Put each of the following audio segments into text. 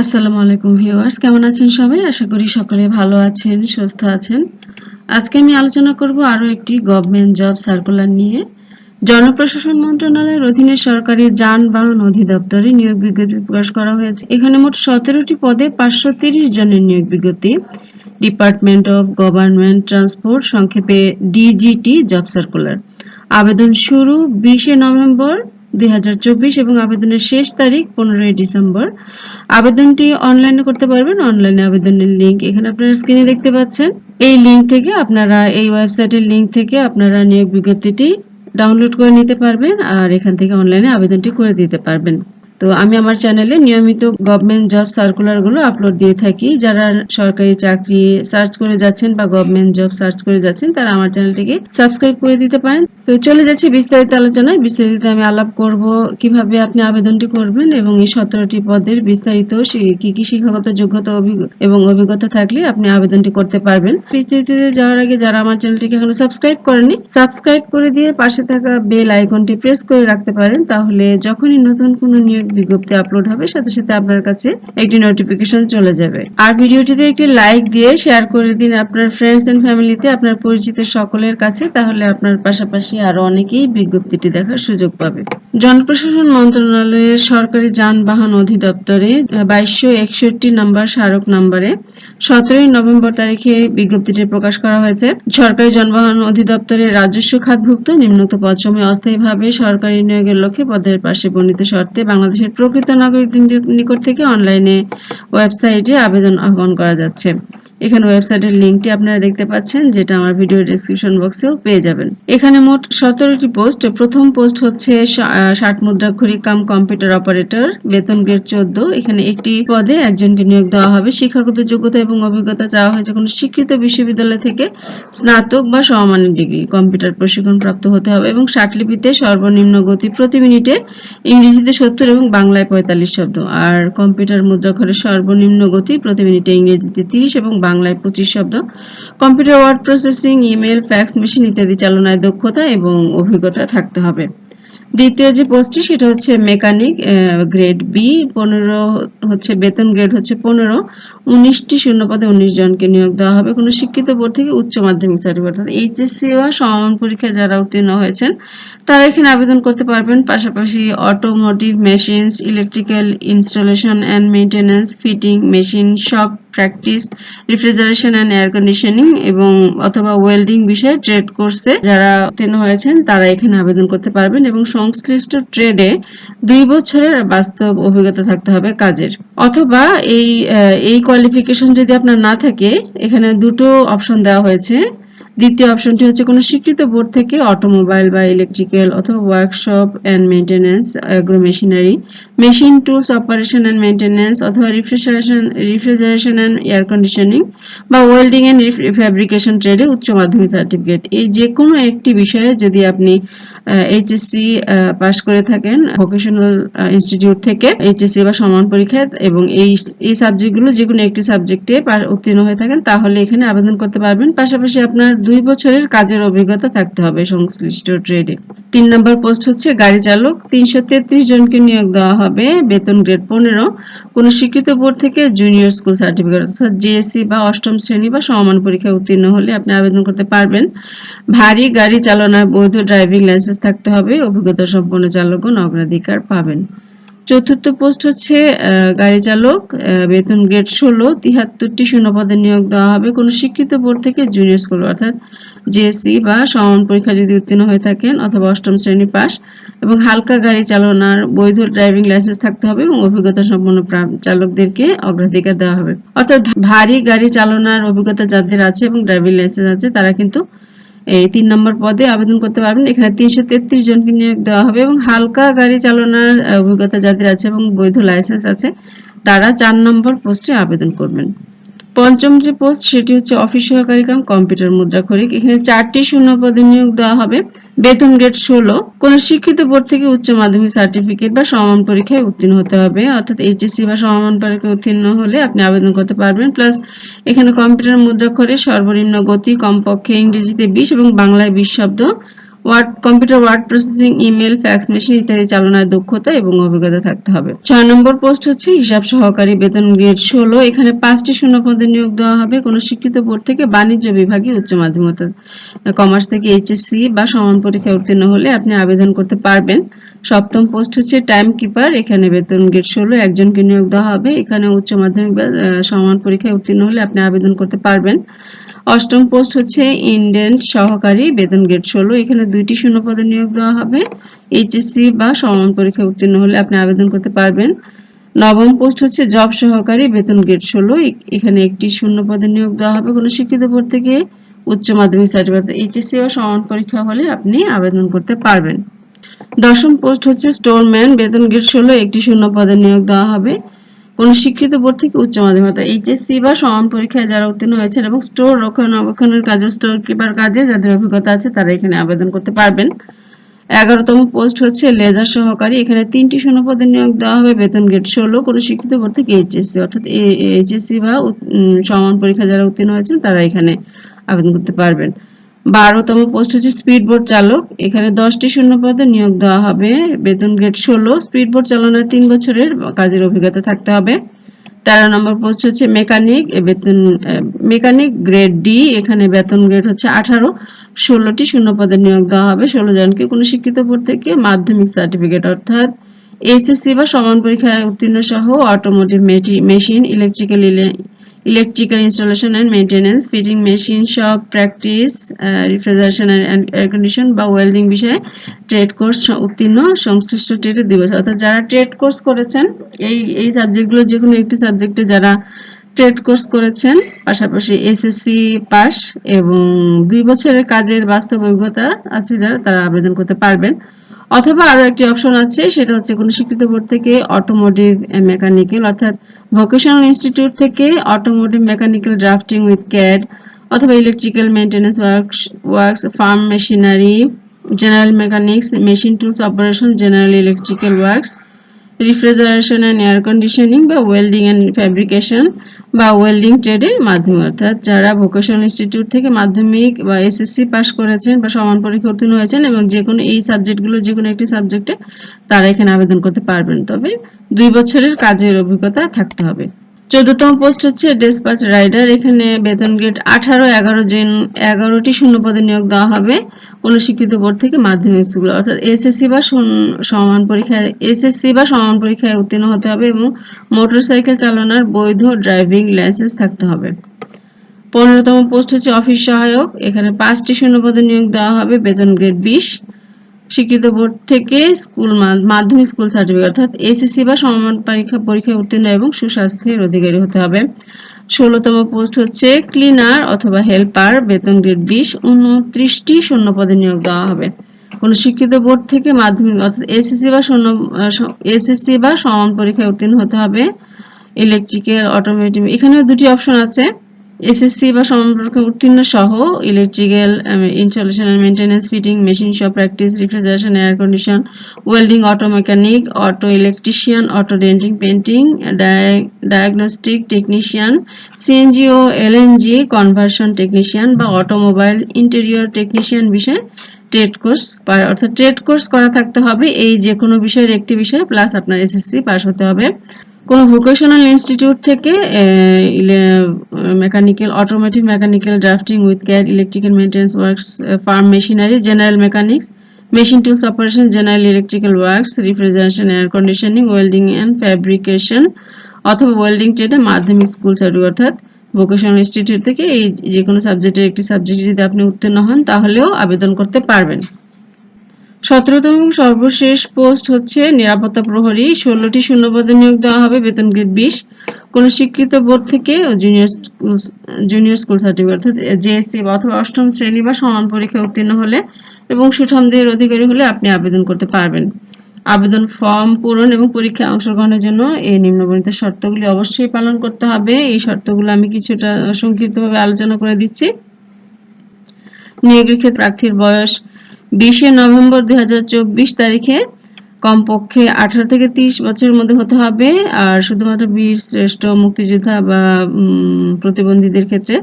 আসসালামু আলাইকুম ভিউয়ার্স, কেমন আছেন সবাই? আশা করি সকলে ভালো আছেন, সুস্থ আছেন। আজকে আমি আলোচনা করব আরও একটি গভর্নমেন্ট জব সার্কুলার নিয়ে। জনপ্রশাসন মন্ত্রণালয়ের অধীনে সরকারি যানবাহন অধিদপ্তরে নিয়োগ বিজ্ঞপ্তি প্রকাশ করা হয়েছে। এখানে মোট সতেরোটি পদে পাঁচশো তিরিশ জনের নিয়োগ বিজ্ঞপ্তি। ডিপার্টমেন্ট অফ গভর্নমেন্ট ট্রান্সপোর্ট, সংক্ষেপে ডিজিটি জব সার্কুলার। আবেদন শুরু বিশে নভেম্বর দু হাজার চব্বিশ এবং আবেদনের শেষ তারিখ পনেরোই ডিসেম্বর। আবেদনটি অনলাইনে করতে পারবেন। অনলাইনে আবেদনের লিঙ্ক এখানে আপনারা স্ক্রিনে দেখতে পাচ্ছেন। এই লিঙ্ক থেকে আপনারা, এই ওয়েবসাইটের লিঙ্ক থেকে আপনারা নিয়োগ বিজ্ঞপ্তিটি ডাউনলোড করে নিতে পারবেন আর এখান থেকে অনলাইনে আবেদনটি করে দিতে পারবেন। তো আমি আমার চ্যানেলে নিয়মিত গভর্নমেন্ট জব সার্কুলারগুলো আপলোড দিয়ে থাকি। যারা সরকারি চাকরি সার্চ করে যাচ্ছেন বা গভর্নমেন্ট জব সার্চ করে যাচ্ছেন, তারা আমার চ্যানেলটিকে সাবস্ক্রাইব করে দিতে পারেন। তো চলে যাচ্ছি বিস্তারিত আলোচনায়। বিস্তারিত আমি আলাপ করব কীভাবে আপনি আবেদনটি করবেন এবং এই সতেরোটি পদের বিস্তারিত কি কি শিক্ষাগত যোগ্যতা এবং অভিজ্ঞতা থাকলে আপনি আবেদনটি করতে পারবেন। বিস্তারিত যাওয়ার আগে যারা আমার চ্যানেলটিকে এখনও সাবস্ক্রাইব করেনি সাবস্ক্রাইব করে দিয়ে পাশে থাকা বেল আইকনটি প্রেস করে রাখতে পারেন। তাহলে যখনই নতুন কোনো নিয়োগ বিজ্ঞপ্তি আপলোড হবে, সাথে সাথে আপনার কাছে একটি নোটিফিকেশন চলে যাবে। আর ভিডিওটিতে একটি লাইক দিয়ে শেয়ার করে দিন আপনার ফ্রেন্ডস এন্ড ফ্যামিলিতে আপনার পরিচিত সকলের কাছে, তাহলে আপনার পাশাপাশি আরও অনেকেই বিজ্ঞপ্তিটি দেখার সুযোগ পাবে। জনপ্রশাসন মন্ত্রণালয়ের সরকারি যানবাহন অধিদপ্তরে বাইশশো একষট্টি নাম্বার স্মারক নাম্বারে সতেরোই নভেম্বর তারিখে বিজ্ঞপ্তিটি প্রকাশ করা হয়েছে। সরকারি যানবাহন অধিদপ্তরের রাজস্ব খাতভুক্ত, নিম্নোক্ত পদসমূহে অস্থায়ীভাবে সরকারি নিয়োগের লক্ষ্যে পদের পাশে বর্ণিত শর্তে বাংলাদেশের প্রকৃত নাগরিকদের নিকট থেকে অনলাইনে ওয়েবসাইটে আবেদন আহ্বান করা যাচ্ছে। এখানে ওয়েবসাইটের লিঙ্কটি আপনারা দেখতে পাচ্ছেন, যেটা আমার ভিডিও ডেসক্রিপশন বক্সেও পেয়ে যাবেন। এখানে মোট সতেরোটি পোস্ট। প্রথম পোস্ট হচ্ছে ষাট মুদ্রাক্ষরিক কাম কম্পিউটার অপারেটর, বেতন গ্রেড চোদ্দ। এখানে একটি পদে একজনকে নিয়োগ দেওয়া হবে। শিক্ষাগত যোগ্যতা এবং অভিজ্ঞতা চাওয়া হয়েছে কোনো স্বীকৃত বিশ্ববিদ্যালয় থেকে স্নাতক বা সমমানের ডিগ্রি। কম্পিউটার প্রশিক্ষণ প্রাপ্ত হতে হবে এবং ষাটলিপিতে সর্বনিম্ন গতি প্রতি মিনিটে ইংরেজিতে সত্তর এবং বাংলায় পঁয়তাল্লিশ শব্দ। আর কম্পিউটার মুদ্রাক্ষরের সর্বনিম্ন গতি প্রতি মিনিটে ইংরেজিতে তিরিশ এবং বাংলায় পঁচিশ শব্দ, computer word processing, email, fax, machine ইত্যাদি চালনায় দক্ষতা এবং অভিজ্ঞতা থাকতে হবে। দ্বিতীয় যে পোস্টটি, সেটা হচ্ছে মেকানিক গ্রেড বি, পনেরো হচ্ছে, বেতন গ্রেড হচ্ছে পনেরো, উনিশটি শূন্য পদে উনিশ জনকে নিয়োগ দেওয়া হবে। কোনো শিক্ষিত বোর্ড থেকে উচ্চ মাধ্যমিক সার্টিফিকেট অর্থাৎ এইচএসসি বা সমমান পরীক্ষায় যারা উত্তীর্ণ হয়েছেন, তারা এখানে আবেদন করতে পারবেন। পাশাপাশি automotive machines electrical installation and maintenance fitting machine shop practice refrigeration and air conditioning এবং অথবা ওয়েল্ডিং বিষয়ে ট্রেড কোর্সে যারা উত্তীর্ণ হয়েছেন, তারা এখানে আবেদন করতে পারবেন এবং সংশ্লিষ্ট ট্রেডে দুই বছরের বাস্তব অভিজ্ঞতা থাকতে হবে কাজের। অথবা এই এই কোয়ালিফিকেশন যদি আপনার না থাকে, এখানে দুটো অপশন দেওয়া হয়েছে। দ্বিতীয় অপশনটি হচ্ছে কোনো স্বীকৃত বোর্ড থেকে অটোমোবাইল বা ইলেকট্রিক্যাল অথবা workshop and maintenance agro machinery machine tools, operation and maintenance অথবা refrigeration refrigeration and air conditioning বা ওয়েল্ডিং অ্যান্ড ফ্যাব্রিকেশন ট্রেডে উচ্চ মাধ্যমিক সার্টিফিকেট। এই যে কোনো একটি বিষয়ে যদি আপনি এইচএসসি পাশ করে থাকেন ভোকেশনাল ইনস্টিটিউট থেকে এইচএসসি বা সমান পরীক্ষায় এবং এই এই সাবজেক্টগুলো যে কোনো একটি সাবজেক্টে উত্তীর্ণ হয়ে থাকেন, তাহলে এখানে আবেদন করতে পারবেন। পাশাপাশি আপনার দুই বছরের কাজের অভিজ্ঞতা থাকতে হবে সংশ্লিষ্ট ট্রেডে। তিন নম্বর পোস্ট হচ্ছে গাড়ি চালক। তিনশো তেত্রিশ জনকে নিয়োগ দেওয়া হবে বেতন গ্রেড পনেরো। কোনো স্বীকৃত বোর্ড থেকে জুনিয়র স্কুল সার্টিফিকেট অর্থাৎ জিএসসি বা অষ্টম শ্রেণি বা সমমান পরীক্ষায় উত্তীর্ণ হলে আপনি আবেদন করতে পারবেন। ভারী গাড়ি চালনায় বৈধ ড্রাইভিং লাইসেন্স থাকতে হবে। অভিজ্ঞতা সম্পন্ন চালকগণ অগ্রাধিকার পাবেন। চতুর্থ পোস্ট হচ্ছে গাড়ি চালক বেতন গ্রেড ষোলো, তিহাত্তরটি শূন্য পদে নিয়োগ দেওয়া হবে। কোনো স্বীকৃত বোর্ড থেকে জুনিয়র স্কুল অর্থাৎ জেএসসি বা সমান পরীক্ষা যদি উত্তীর্ণ হয়ে থাকেন অথবা অষ্টম শ্রেণি পাস এবং হালকা গাড়ি চালানোর বৈধ ড্রাইভিং লাইসেন্স থাকতে হবে এবং অভিজ্ঞতা সম্পন্ন চালকদেরকে অগ্রাধিকার দেওয়া হবে। অর্থাৎ ভারী গাড়ি চালানোর অভিজ্ঞতা যাদের আছে এবং ড্রাইভিং লাইসেন্স আছে, তারা কিন্তু এই তিন নম্বর পদে আবেদন করতে পারবেন। এখানে তিনশো তেত্রিশ জনকে নিয়োগ দেওয়া হবে এবং হালকা গাড়ি চালানোর অভিজ্ঞতা যাদের আছে এবং বৈধ লাইসেন্স আছে, তারা চার নম্বর পোস্টে আবেদন করবেন। পঞ্চম যে পোস্ট সেটি হচ্ছে অফিস সহকারী কাম কম্পিউটার মুদ্রা মুদ্রাক্ষরিক এখানে চারটি শূন্য পদে নিয়োগ দেওয়া হবে। বেতন গ্রেড ষোলো। কোন শিক্ষিত বোর্ড থেকে উচ্চ মাধ্যমিক সার্টিফিকেট বা সমান পরীক্ষায় উত্তীর্ণ হতে হবে। অর্থাৎ এইচএসসি বা সমান পরীক্ষায় উত্তীর্ণ হলে আপনি আবেদন করতে পারবেন। প্লাস এখানে কম্পিউটার মুদ্রা মুদ্রাক্ষরে সর্বনিম্ন গতি, কমপক্ষে ইংরেজিতে বিশ এবং বাংলায় বিশ শব্দ। Word, computer word processing, email, fax, machine ইত্যাদি চালনায় দক্ষতা এবং অভিজ্ঞতা থাকতে হবে। ছয় নম্বর পোস্ট হচ্ছে হিসাব সহকারী বেতন গ্রেড ষোলো। এখানে পাঁচটি শূন্য পদে নিয়োগ দেওয়া হবে। কোনো শিক্ষিত বোর্ড থেকে বাণিজ্য বিভাগে উচ্চ মাধ্যমিক কমার্স থেকে এইচএসসি বা সমান পরীক্ষায় উত্তীর্ণ হলে আপনি আবেদন করতে পারবেন। সপ্তম পোস্ট হচ্ছে টাইম কিপার। এখানে বেতন গ্রেড ষোলো, একজনকে নিয়োগ দেওয়া হবে। এখানে উচ্চ মাধ্যমিক বা সমান পরীক্ষায় উত্তীর্ণ হলে আপনি আবেদন করতে পারবেন। অষ্টম পোস্ট হচ্ছে ইন্ডেন্ট সহকারী বেতন গ্রেড ষোলো। এখানে দুইটি শূন্য পদে নিয়োগ দেওয়া হবে। এইচএসসি বা সমান পরীক্ষায় উত্তীর্ণ হলে আপনি আবেদন করতে পারবেন। নবম পোস্ট হচ্ছে জব সহকারী বেতন গ্রেড ষোলো। এখানে একটি শূন্য পদে নিয়োগ দেওয়া হবে কোনো শিক্ষিত বোর্ড থেকে। উচ্চ মাধ্যমিক সার্টিফিকেট এইচএসসি বা সমান পরীক্ষা হলে আপনি আবেদন করতে পারবেন। দশম পোস্ট হচ্ছে স্টোরম্যান বেতন গ্রেড ষোলো। একটি শূন্য পদে নিয়োগ দেওয়া হবে। কোন স্বীকৃত বোর্ড থেকে উচ্চ মাধ্যমিক এইচএসসি বা সমান পরীক্ষায় যারা উত্তীর্ণ হয়েছেন এবং স্টোর রক্ষণাবেক্ষণের কাজে স্টোর কিপার কাজে যাদের অভিজ্ঞতা আছে তারা এখানে আবেদন করতে পারবেন। এগারোতম পোস্ট হচ্ছে লেজার সহকারী। এখানে তিনটি শূন্য পদে নিয়োগ দেওয়া হবে। বেতন গ্রেড ষোলো। কোনো শিক্ষিত বোর্ড থেকে এইচএসসি অর্থাৎ এইচএসসি বা সমান পরীক্ষা যারা উত্তীর্ণ হয়েছেন তারা এখানে আবেদন করতে পারবেন। বারোতম পোস্ট হচ্ছে স্পিড বোট চালক। এখানে দশটি শূন্য পদে নিয়োগ দেওয়া হবে। বেতন গ্রেড ষোলো। স্পিড বোট চালনায় তিন বছরের কাজের অভিজ্ঞতা থাকতে হবে। তেরো নম্বর পোস্ট হচ্ছে মেকানিক। বেতন মেকানিক গ্রেড ডি এখানে বেতন গ্রেড হচ্ছে আঠারো। ষোলোটি শূন্য পদে নিয়োগ দেওয়া হবে। ষোলো জনকে কোনো শিক্ষিত বোর্ড থেকে মাধ্যমিক সার্টিফিকেট অর্থাৎ এসএসসি বা সমান পরীক্ষায় উত্তীর্ণ সহ automotive machine electrical electrical installation and maintenance fitting machine shop practice refrigeration and air condition বা ওয়েল্ডিং বিষয়ে ট্রেড কোর্স উত্তীর্ণ সংশ্লিষ্ট ট্রেডে বছর অর্থাৎ যারা ট্রেড কোর্স করেছেন, এই এই সাবজেক্টগুলো যে কোনো একটি সাবজেক্টে যারা ট্রেড কোর্স করেছেন, পাশাপাশি এসএসসি পাস এবং দুই বছরের কাজের বাস্তব অভিজ্ঞতা আছে যারা, তারা আবেদন করতে পারবেন। অথবা আরও একটি অপশন আছে, সেটা হচ্ছে কোনো শিক্ষিত বোর্ড থেকে অটোমোটিভ মেকানিক্যাল অর্থাৎ ভোকেশনাল ইনস্টিটিউট থেকে automotive mechanical drafting with CAD অথবা electrical maintenance works works farm machinery general mechanics machine tools operation general electrical works refrigeration and air conditioning বা ওয়েল্ডিং অ্যান্ড ফ্যাব্রিকেশন বা welding ট্রেডে মাধ্যমিক অর্থাৎ যারা vocational institute থেকে মাধ্যমিক বা এসএসসি পাস করেছেন বা সমান পরীক্ষা উত্তীর্ণ হয়েছেন এবং যে কোনো এই সাবজেক্টগুলো যে কোনো একটি সাবজেক্টে তারা এখানে আবেদন করতে পারবেন। তবে দুই বছরের কাজের অভিজ্ঞতা থাকতে হবে। চোদ্দতম পোস্ট হচ্ছে ডেসপাচ রাইডার। এখানে বেতন গ্রেড আঠারো, এগারো জন, এগারোটি শূন্য পদে নিয়োগ দেওয়া হবে কোনো শিক্ষিত বোর্ড থেকে মাধ্যমিক স্কুল। অর্থাৎ এসএসসি বা সম- সমান পরীক্ষায়, এসএসসি বা সমান পরীক্ষায় উত্তীর্ণ হতে হবে এবং মোটরসাইকেল চালানোর বৈধ ড্রাইভিং লাইসেন্স থাকতে হবে। পনেরোতম পোস্ট হচ্ছে অফিস সহায়ক। এখানে পাঁচটি শূন্য পদে নিয়োগ দেওয়া হবে, বেতন গ্রেড বিশ। স্বীকৃত বোর্ড থেকে স্কুল মাধ্যমিক স্কুল সার্টিফিকেট, অর্থাৎ এসএসসি বা সমান পরীক্ষা, পরীক্ষায় উত্তীর্ণ এবং সুস্বাস্থ্যের অধিকারী হতে হবে। ষোলোতম পোস্ট হচ্ছে ক্লিনার অথবা হেল্পার, বেতন গ্রেড বিশ, উনত্রিশটি শূন্য পদে নিয়োগ দেওয়া হবে। কোনো শিক্ষিত বোর্ড থেকে মাধ্যমিক, অর্থাৎ এসএসসি বা শূন্য এসএসসি বা সমান পরীক্ষায় উত্তীর্ণ হতে হবে। ইলেকট্রিক্যাল অটোমেটিক এখানে দুটি অপশন আছে। এসএসসি বা সম্পর্কে উত্তীর্ণ সহ electrical installation and maintenance fitting machine shop practice refrigeration air condition welding auto mechanic auto electrician auto denting painting diagnostic technician CNG O LNG conversion technician বা অটোমোবাইল ইন্টেরিয়র টেকনিশিয়ান বিষয়ে trade course অর্থাৎ trade course করা থাকতে হবে। এই যে কোনো বিষয়ের একটি বিষয় প্লাস আপনার এসএসসি পাস হতে হবে। কোনো ভোকেশনাল ইনস্টিটিউট থেকে mechanical automatic mechanical drafting with CAD electrical maintenance works farm machinery general mechanics machine tools operation general electrical works refrigeration air conditioning welding and fabrication অথবা ওয়েল্ডিং ট্রেডে মাধ্যমিক school certificate অর্থাৎ vocational institute থেকে এই যে কোনো সাবজেক্টের একটি সাবজেক্ট যদি আপনি উত্তীর্ণ হন, তাহলেও আবেদন করতে পারবেন। সতেরোতম এবং সর্বশেষ পোস্ট হচ্ছে নিরাপত্তা প্রহরী। ষোলোটি শূন্যপদে নিয়োগ দেওয়া হবে বেতন গ্রেড বিশ। কোনো স্বীকৃত বোর্ড থেকে জুনিয়র জুনিয়র স্কুল সার্টিফিকেট অর্থাৎ জেএসসি অথবা অষ্টম শ্রেণি বা সমান পরীক্ষায় উত্তীর্ণ হলে এবং সুঠামদের অধিকারী হলে আপনি আবেদন করতে পারবেন। আবেদন ফর্ম পূরণ এবং পরীক্ষায় অংশগ্রহণের জন্য এই নিম্নবর্ণিত শর্তগুলি অবশ্যই পালন করতে হবে। এই শর্তগুলো আমি কিছুটা সংক্ষিপ্তভাবে আলোচনা করে দিচ্ছি। নিয়োগের ক্ষেত্রে প্রার্থীর বয়স বিশে নভেম্বর দু হাজার চব্বিশ তারিখে কমপক্ষে আঠারো থেকে তিরিশ বছরের মধ্যে হতে হবে। আর শুধুমাত্র বীর শ্রেষ্ঠ মুক্তিযোদ্ধা বা প্রতিবন্ধীদের ক্ষেত্রে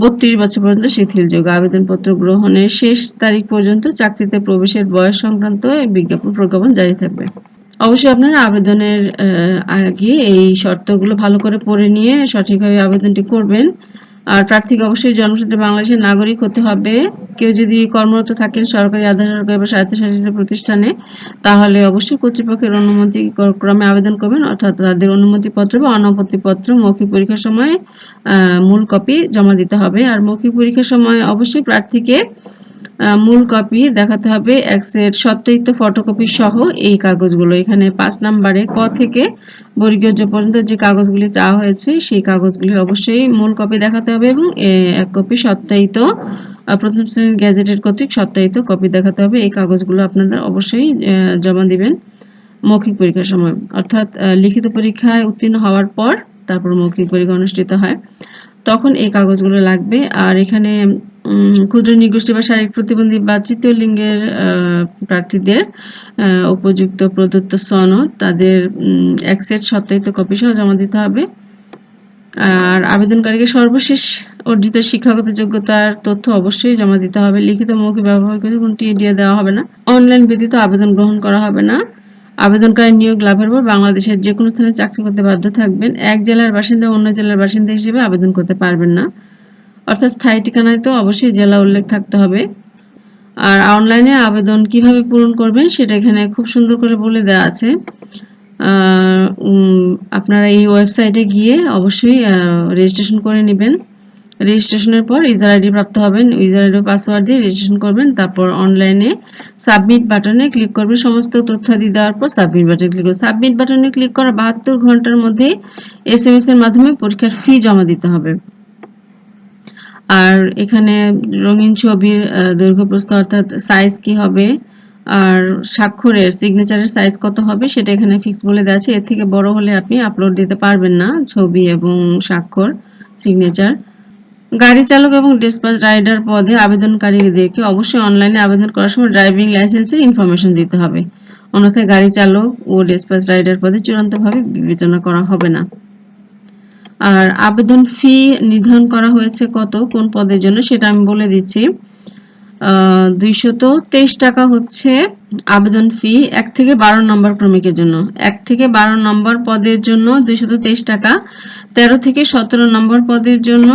বত্রিশ বছর পর্যন্ত শিথিলযোগ্য আবেদনপত্র গ্রহণের শেষ তারিখ পর্যন্ত চাকরিতে প্রবেশের বয়স সংক্রান্ত বিজ্ঞাপন প্রজ্ঞাপন জারি থাকবে। অবশ্যই আপনারা আবেদনের আগে এই শর্তগুলো ভালো করে পড়ে নিয়ে সঠিকভাবে আবেদনটি করবেন। আর প্রার্থীকে অবশ্যই জন্মসূত্রে বাংলাদেশের নাগরিক হতে হবে। কেউ যদি কর্মরত থাকেন সরকারি আধা সরকারি বা স্বায়ত্তশাসিত প্রতিষ্ঠানে, তাহলে অবশ্যই কর্তৃপক্ষের অনুমতি ক্রমে আবেদন করবেন, অর্থাৎ তাদের অনুমতিপত্র বা অনাপত্তিপত্র মৌখিক পরীক্ষার সময় মূল কপি জমা দিতে হবে। আর মৌখিক পরীক্ষার সময় অবশ্যই প্রার্থীকে মূল কপি দেখাতে হবে এক সেট সত্যায়িত ফটোকপি সহ এই কাগজগুলো। এখানে পাঁচ নম্বরে ক থেকে বর্গীয় পর্যন্ত যে কাগজগুলি চাওয়া হয়েছে, সেই কাগজগুলি অবশ্যই মূল কপি দেখাতে হবে এবং এক কপি সত্যায়িত প্রথম শ্রেণির গ্যাজেটেড কর্তৃক সত্যায়িত কপি দেখাতে হবে। এই কাগজগুলো আপনাদের অবশ্যই জমা দিবেন মৌখিক পরীক্ষার সময়। অর্থাৎ লিখিত পরীক্ষায় উত্তীর্ণ হওয়ার পর তারপর মৌখিক পরীক্ষা অনুষ্ঠিত হয়। তখন এই কাগজগুলো লাগবে। আর এখানে ক্ষুদ্র নিগোষ্ঠী বা শারীরিক প্রতিবন্ধী বা তৃতীয় লিঙ্গের প্রার্থীদের উপযুক্ত প্রদত্ত সনদ, তাদের এক সেট সত্যায়িত কপি সহ জমা দিতে হবে। আর আবেদনকারীকে সর্বশেষ অর্জিত শিক্ষাগত যোগ্যতার তথ্য অবশ্যই জমা দিতে হবে। লিখিত মৌখিক ব্যবহার করে কোনো টিএডিএ দেওয়া হবে না। অনলাইন ব্যতীত আবেদন গ্রহণ করা হবে না। আবেদনকারী নিয়োগ লাভের পর বাংলাদেশের যে কোনো স্থানে চাকরি করতে বাধ্য থাকবেন। এক জেলার বাসিন্দা অন্য জেলার বাসিন্দা হিসেবে আবেদন করতে পারবেন না। অর্থাৎ স্থায়ী ঠিকানায় তো অবশ্যই জেলা উল্লেখ থাকতে হবে। আর অনলাইনে আবেদন কীভাবে পূরণ করবেন সেটা এখানে খুব সুন্দর করে বলে দেওয়া আছে। আপনারা এই ওয়েবসাইটে গিয়ে অবশ্যই রেজিস্ট্রেশন করে নেবেন। রেজিস্ট্রেশনের পর ইউজার আইডি প্রাপ্ত হবেন ইউজার আইডি পাসওয়ার্ড দিয়ে রেজিস্ট্রেশন করবেন, তারপর অনলাইনে সাবমিট বাটনে ক্লিক করবেন, সমস্ত তথ্যাদি দেওয়ার পর সাবমিট বাটনে ক্লিক করবেন। সাবমিট বাটনে ক্লিক করার বাহাত্তর ঘণ্টার মধ্যে এস এর মাধ্যমে পরীক্ষার ফি জমা দিতে হবে। আর এখানে রঙিন ছবির দৈর্ঘ্য প্রস্থ অর্থাৎ সাইজ কি হবে? আর স্বাক্ষরের সিগনেচারের সাইজ কত হবে সেটা এখানে ফিক্স বলে দেওয়া আছে। এর থেকে বড় হলে আপনি আপলোড দিতে পারবেন না ছবি এবং স্বাক্ষর সিগনেচার গাড়ি চালক এবং ডিসপাচ রাইডার পদে আবেদনকারীদেরকে অবশ্যই অনলাইনে আবেদন করার সময় ড্রাইভিং লাইসেন্সের ইনফরমেশন দিতে হবে। অন্যথায় গাড়ি চালক ও ডিসপাচ রাইডার পদে চূড়ান্তভাবে বিবেচনা করা হবে না। আর আবেদন ফি নির্ধারণ করা হয়েছে কত, কোন পদের জন্য সেটা আমি বলে দিচ্ছি। দুইশত তেইশ টাকা হচ্ছে আবেদন ফি এক থেকে বারো নম্বর ক্রমিকের জন্য। এক থেকে বারো নম্বর পদের জন্য দুইশত তেইশ টাকা, তেরো থেকে সতেরো নম্বর পদের জন্য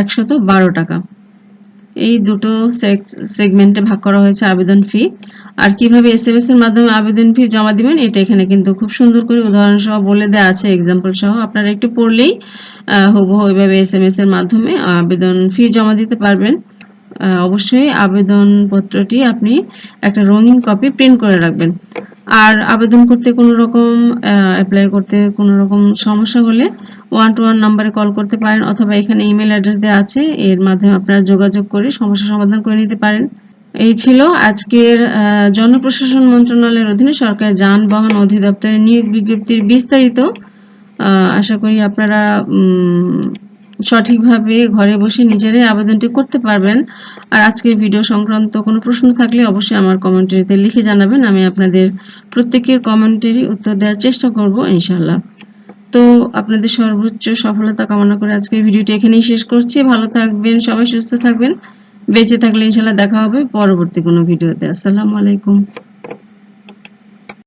একশত বারো টাকা। এই দুটো সেগমেন্টে ভাগ করা হয়েছে আবেদন ফি আর কীভাবে এস এম এস এর মাধ্যমে আবেদন ফি জমা দিবেন এটা এখানে কিন্তু খুব সুন্দর করে উদাহরণ সহ বলে দেওয়া আছে এক্সাম্পল সহ। আপনারা একটু পড়লেই আহ, এস এম এস এর মাধ্যমে আবেদন ফি জমা দিতে পারবেন। অবশ্যই আবেদনপত্রটি আপনি একটা রঙিন কপি প্রিন্ট করে রাখবেন। আর আবেদন করতে কোনো রকম অ্যাপ্লাই করতে কোনো রকম সমস্যা হলে ওয়ান টু ওয়ান নাম্বারে কল করতে পারেন অথবা এখানে ইমেল অ্যাড্রেস দেওয়া আছে এর মাধ্যমে আপনারা যোগাযোগ করে সমস্যা সমাধান করে নিতে পারেন। এই ছিল আজকের জনপ্রশাসন মন্ত্রণালয়ের অধীনে সরকার যানবাহন অধিদপ্তরের নিয়োগ বিজ্ঞপ্তির বিস্তারিত। আশা করি আপনারা সঠিকভাবে ঘরে বসে নিজেরাই আবেদনটি করতে পারবেন। আর আজকের ভিডিও সংক্রান্ত কোনো প্রশ্ন থাকলে অবশ্যই আমার কমেন্টারিতে লিখে জানাবেন। আমি আপনাদের প্রত্যেকের কমেন্টেরই উত্তর দেওয়ার চেষ্টা করব ইনশাল্লাহ তো আপনাদের সর্বোচ্চ সফলতা কামনা করে আজকের ভিডিওটি এখানেই শেষ করছি। ভালো থাকবেন, সবাই সুস্থ থাকবেন। বেঁচে থাকলে ইনশাল্লাহ দেখা হবে পরবর্তী কোনো ভিডিওতে। আসসালামু আলাইকুম।